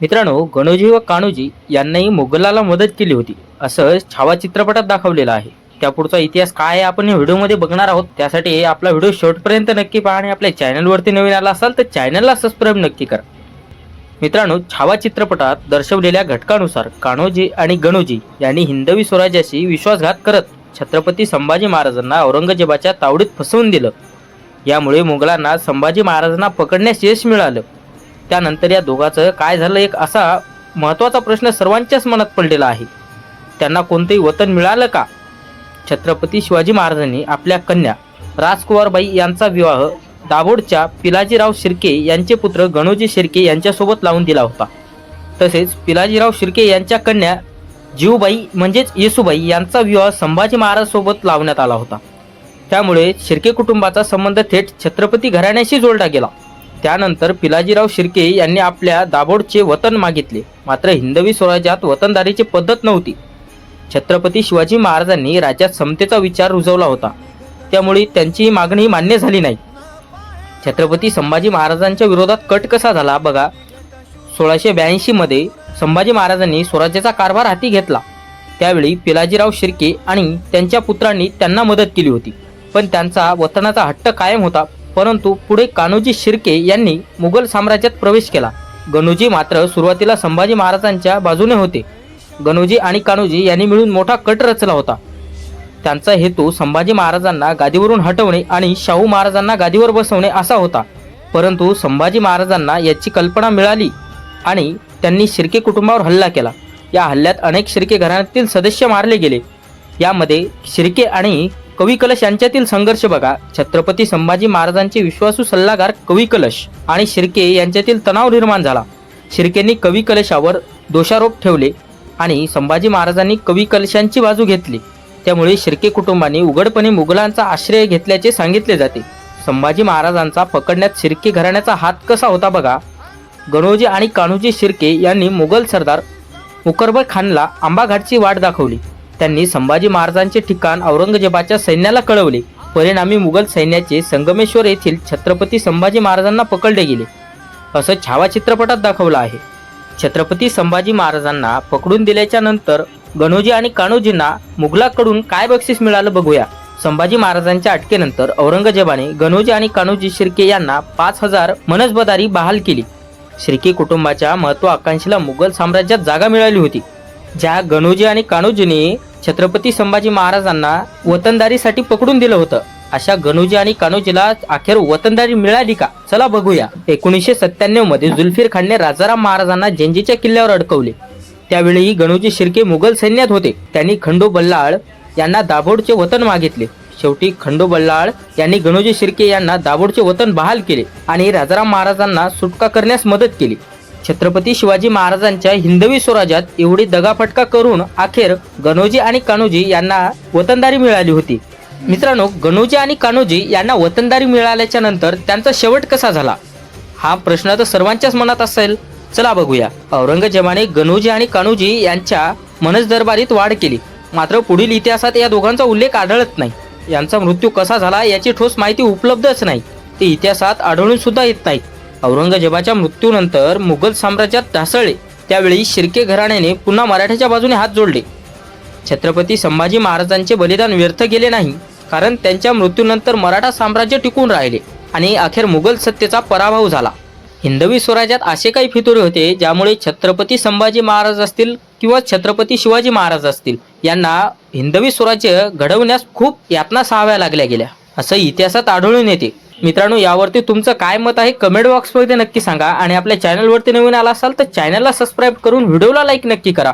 मित्रांनो गणोजी व कान्होजी यांनाही मुघलाला मदत केली होती. असं छावा चित्रपटात दाखवलेलं आहे. त्यापुढचा इतिहास काय आहे आपण या व्हिडिओमध्ये बघणार आहोत. त्यासाठी आपला व्हिडिओ शेवटपर्यंत नक्की पहा आणि आपल्या चॅनलवरती नवीन आला असाल तर चॅनलला सबस्क्राईब नक्की करा. मित्रांनो छावा चित्रपटात दर्शवलेल्या घटकानुसार कान्होजी आणि गणोजी यांनी हिंदवी स्वराज्याशी विश्वासघात करत छत्रपती संभाजी महाराजांना औरंगजेबाच्या तावडीत फसवून दिलं. यामुळे मुघलांना संभाजी महाराजांना पकडण्यास यश मिळालं. त्यानंतर या दोघांचं काय झालं एक असा महत्त्वाचा प्रश्न सर्वांच्याच मनात पडलेला आहे. त्यांना कोणतंही वतन मिळालं का? छत्रपती शिवाजी महाराजांनी आपल्या कन्या राजकुमारबाई यांचा विवाह दाभोडच्या पिलाजीराव शिर्के यांचे पुत्र गणोजी शिर्के यांच्यासोबत लावून दिला होता. तसेच पिलाजीराव शिर्के यांच्या कन्या जीवबाई म्हणजेच येसुबाई यांचा विवाह संभाजी महाराजसोबत लावण्यात आला होता. त्यामुळे शिर्के कुटुंबाचा संबंध थेट छत्रपती घराण्याशी जोडला गेला. त्यानंतर पिलाजीराव शिर्के यांनी आपल्या दाभोडचे वतन मागितले. मात्र हिंदवी स्वराज्यात वतनदारीची पद्धत नव्हती. छत्रपती शिवाजी महाराजांनी राज्यात समतेचा विचार रुजवला होता. त्यामुळे त्यांची ही मागणी मान्य झाली नाही. छत्रपती संभाजी महाराजांच्या विरोधात कट कसा झाला बघा. सोळाशे ब्याऐंशीमध्ये संभाजी महाराजांनी स्वराज्याचा कारभार हाती घेतला. त्यावेळी पिलाजीराव शिर्के आणि त्यांच्या पुत्रांनी त्यांना मदत केली होती. पण त्यांचा वतनाचा हट्ट कायम होता. परंतु पुढे कान्होजी शिर्के यांनी मुघल साम्राज्यात प्रवेश केला. गणूजी मात्र सुरुवातीला संभाजी महाराजांच्या बाजूने होते. गणूजी आणि कान्होजी यांनी मिळून मोठा कट रचला होता. त्यांचा हेतू संभाजी महाराजांना गादीवरून हटवणे आणि शाहू महाराजांना गादीवर बसवणे असा होता. परंतु संभाजी महाराजांना याची कल्पना मिळाली आणि त्यांनी शिर्के कुटुंबावर हल्ला केला. या हल्ल्यात अनेक शिर्के घराण्यातील सदस्य मारले गेले. यामध्ये शिर्के आणि कवी कलश यांच्यातील संघर्ष बघा. छत्रपती संभाजी महाराजांचे विश्वासू सल्लागार कवी कलश आणि शिर्के यांच्यातील तणाव निर्माण झाला. शिर्केंनी कवी कलशावर दोषारोप ठेवले आणि संभाजी महाराजांनी कवी कलशांची बाजू घेतली. त्यामुळे शिर्के कुटुंबाने उघडपणे मुघलांचा आश्रय घेतल्याचे सांगितले जाते. संभाजी महाराजांचा पकडण्यात शिर्के घराण्याचा हात कसा होता बघा. गणोजी आणि कान्होजी शिर्के यांनी मुघल सरदार मुकरबर खानला आंबाघाटची वाट दाखवली. त्यांनी संभाजी महाराजांचे ठिकाण औरंगजेबाच्या सैन्याला कळवले. परिणामी मुघल सैन्याचे संगमेश्वर येथील छत्रपती संभाजी महाराजांना पकडले गेले. असं छावा चित्रपटात दाखवलं आहे. छत्रपती संभाजी महाराजांना पकडून दिल्याच्या नंतर गणोजी आणि कान्होजींना मुघलाकडून काय बक्षीस मिळालं बघूया. संभाजी महाराजांच्या अटकेनंतर औरंगजेबाने गणोजी आणि कान्होजी शिर्के यांना पाच हजार मनसबदारी बहाल केली. शिर्के कुटुंबाच्या महत्वाकांक्षीला मुघल साम्राज्यात जागा मिळाली होती. ज्या गणूजी आणि कान्होजींनी छत्रपती संभाजी महाराजांना वतनदारीसाठी पकडून दिलं होतं. अशा गणूजी आणि कान्होजीला अखेर वतनदारी मिळाली का? चला बघूया. एकोणीसशे सत्त्याण्णवमध्ये जुल्फिर खानने राजाराम महाराजांना जेंजीच्या किल्ल्यावर अडकवले. त्यावेळी गणूजी शिर्के मुघल सैन्यात होते. त्यांनी खंडो बल्लाळ यांना दाभोडचे वतन मागितले. शेवटी खंडो बल्लाळ यांनी गणोजी शिर्के यांना दाभोडचे वतन बहाल केले आणि राजाराम महाराजांना सुटका करण्यास मदत केली. छत्रपती शिवाजी महाराजांच्या हिंदवी स्वराज्यात एवढी दगाफटका करून अखेर गणोजी आणि कान्होजी यांना वतनदारी मिळाली होती. मित्रांनो गणोजी आणि कान्होजी यांना वतनदारी मिळाल्याच्या नंतर त्यांचा शेवट कसा झाला? हा प्रश्न तर सर्वांच्याच मनात असेल. चला बघूया. औरंगजेबाने गणोजी आणि कान्होजी यांच्या मनसदरबारीत वाढ केली. मात्र पुढील इतिहासात या दोघांचा उल्लेख आढळत नाही. यांचा मृत्यू कसा झाला याची ठोस माहिती उपलब्धच नाही. ते इतिहासात आढळून सुद्धा येत नाहीत. औरंगजेबाच्या मृत्यूनंतर मुघल साम्राज्यात ढासळले. त्यावेळी शिर्के घराण्याने पुन्हा मराठ्याच्या बाजूने हात जोडले. छत्रपती संभाजी महाराजांचे बलिदान व्यर्थ गेले नाही कारण त्यांच्या मृत्यूनंतर मराठा साम्राज्य टिकून राहिले आणि अखेर मुघल सत्तेचा पराभव झाला. हिंदवी स्वराज्यात असे काही फितुरे होते ज्यामुळे छत्रपती संभाजी महाराज असतील किंवा छत्रपती शिवाजी महाराज असतील यांना हिंदवी स्वराज्य घडवण्यास खूप यातना सहाव्या लागल्या गेल्या. असं इतिहासात आढळून येते. मित्रांनो यावरती तुमचं काय मत आहे कमेंट बॉक्समध्ये नक्की सांगा. आणि आपल्या चॅनलवरती नवीन आला असाल तर चॅनलला सबस्क्राईब करून व्हिडिओला लाईक नक्की करा.